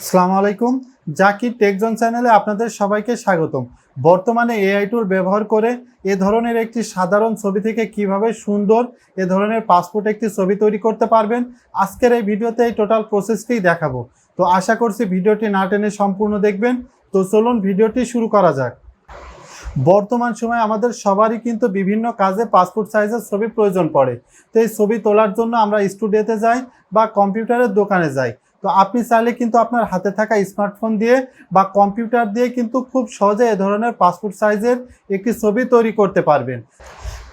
আসসালামু আলাইকুম। জাকির টেকজন চ্যানেলে আপনাদের সবাইকে স্বাগতম। বর্তমানে এআই টুল ব্যবহার করে এ ধরনের একটি সাধারণ ছবি থেকে কীভাবে সুন্দর এ ধরনের পাসপোর্ট একটি ছবি তৈরি করতে পারবেন, আজকের এই ভিডিওতে এই টোটাল প্রসেসটি দেখাবো। তো আশা করছি ভিডিওটি না টেনে সম্পূর্ণ দেখবেন। তো চলুন ভিডিওটি শুরু করা যাক। বর্তমান সময়ে আমাদের সবারই কিন্তু বিভিন্ন কাজে পাসপোর্ট সাইজের ছবি প্রয়োজন পড়ে। তো এই ছবি তোলার জন্য আমরা স্টুডিওতে যাই বা কম্পিউটারের দোকানে যাই। তো আপনি চাইলে কিন্তু আপনার হাতে থাকা স্মার্টফোন দিয়ে বা কম্পিউটার দিয়ে কিন্তু খুব সহজে এ ধরনের পাসপোর্ট সাইজের একটি ছবি তৈরি করতে পারবেন।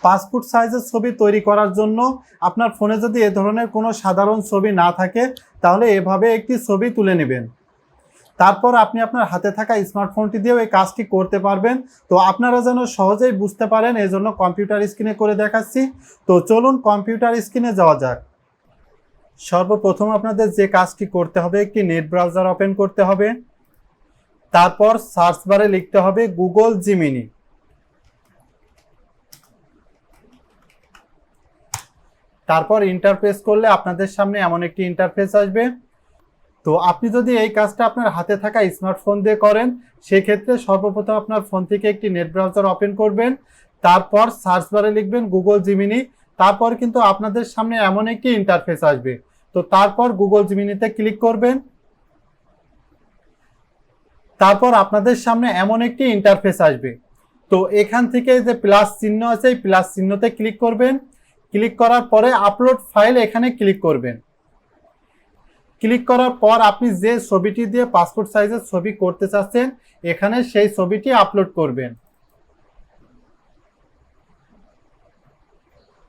পাসপোর্ট সাইজের ছবি তৈরি করার জন্য আপনার ফোনে যদি এ ধরনের কোনো সাধারণ ছবি না থাকে, তাহলে এভাবে একটি ছবি তুলে নেবেন। তারপর আপনি আপনার হাতে থাকা স্মার্টফোনটি দিয়েও এই কাজটি করতে পারবেন। তো আপনারা যেন সহজেই বুঝতে পারেন এই জন্য কম্পিউটার স্ক্রিনে করে দেখাচ্ছি। তো চলুন কম্পিউটার স্ক্রিনে যাওয়া যাক। সর্বপ্রথম আপনাদের যে কাজটি করতে হবে, একটি নেট ব্রাউজার ওপেন করতে হবে। তারপর সার্চ বারে লিখতে হবে গুগল জিমিনি। তারপর ইন্টারফেস করলে আপনাদের সামনে এমন একটি ইন্টারফেস আসবে। তো আপনি যদি এই কাজটা আপনার হাতে থাকা স্মার্টফোন দিয়ে করেন, সেক্ষেত্রে সর্বপ্রথম আপনার ফোন থেকে একটি নেট ব্রাউজার ওপেন করবেন। তারপর সার্চ বারে লিখবেন গুগল জিমিনি। তারপর কিন্তু আপনাদের সামনে এমন একটি ইন্টারফেস আসবে। তো তারপর গুগল জিমিনিতে ক্লিক করবেন। তারপর আপনাদের সামনে এমন একটি ইন্টারফেস আসবে। তো এখান থেকে যে প্লাস চিহ্ন আছে, এই প্লাস চিহ্নতে ক্লিক করবেন। ক্লিক করার পরে আপলোড ফাইল এখানে ক্লিক করবেন। ক্লিক করার পর আপনি যে ছবিটি দিয়ে পাসপোর্ট সাইজের ছবি করতে চাচ্ছেন, এখানে সেই ছবিটি আপলোড করবেন।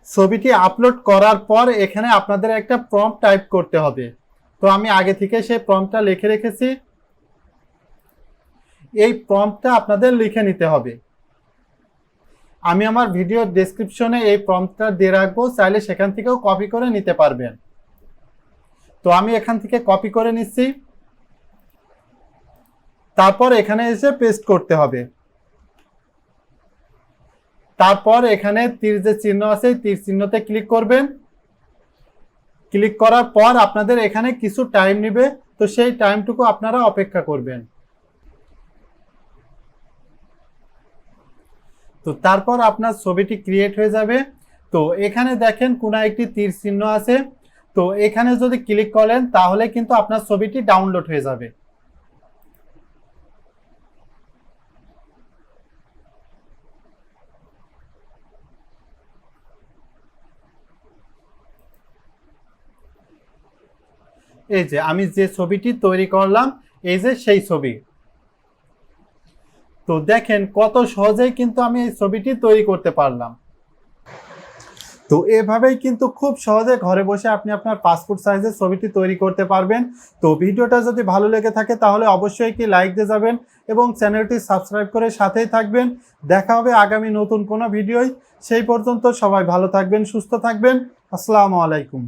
ছবিটি আপলোড করার পর এখানে আপনাদের একটা প্রম্পট টাইপ করতে হবে। তো আমি আগে থেকে সেই প্রম্পটটা লিখে রেখেছি। এই প্রম্পটটা আপনাদের লিখে নিতে হবে। আমি আমার ভিডিও ডেসক্রিপশনে এই প্রম্পটটা দিয়ে রাখব, চাইলে সেখান থেকেও কপি করে নিতে পারবেন। তো আমি এখান থেকে কপি করে নিচ্ছি। তারপর এখানে এসে পেস্ট করতে হবে। তারপর এখানে তীর যে চিহ্ন আছে তীর চিহ্নতে ক্লিক করবেন। ক্লিক করার পর আপনাদের এখানে কিছু টাইম নেবে, তো সেই টাইমটুকু আপনারা অপেক্ষা করবেন। তো তারপর আপনার ছবিটি ক্রিয়েট হয়ে যাবে। তো এখানে দেখেন কোনো একটি তীর চিহ্ন আছে। তো এখানে যদি ক্লিক করেন, তাহলে কিন্তু আপনার ছবিটি ডাউনলোড হয়ে যাবে। এই যে আমি যে ছবিটি তৈরি করলাম, এই যে সেই ছবি। তো দেখেন কত সহজেই কিন্তু আমি এই ছবিটি তৈরি করতে পারলাম। তো এভাবেই কিন্তু খুব সহজে ঘরে বসে আপনি আপনার পাসপোর্ট সাইজের ছবিটি তৈরি করতে পারবেন। তো ভিডিওটা যদি ভালো লেগে থাকে তাহলে অবশ্যই একটি লাইক দিয়ে যাবেন এবং চ্যানেলটি সাবস্ক্রাইব করে সাথেই থাকবেন। দেখা হবে আগামী নতুন কোনো ভিডিওয়। সেই পর্যন্ত সবাই ভালো থাকবেন, সুস্থ থাকবেন। আসসালামু আলাইকুম।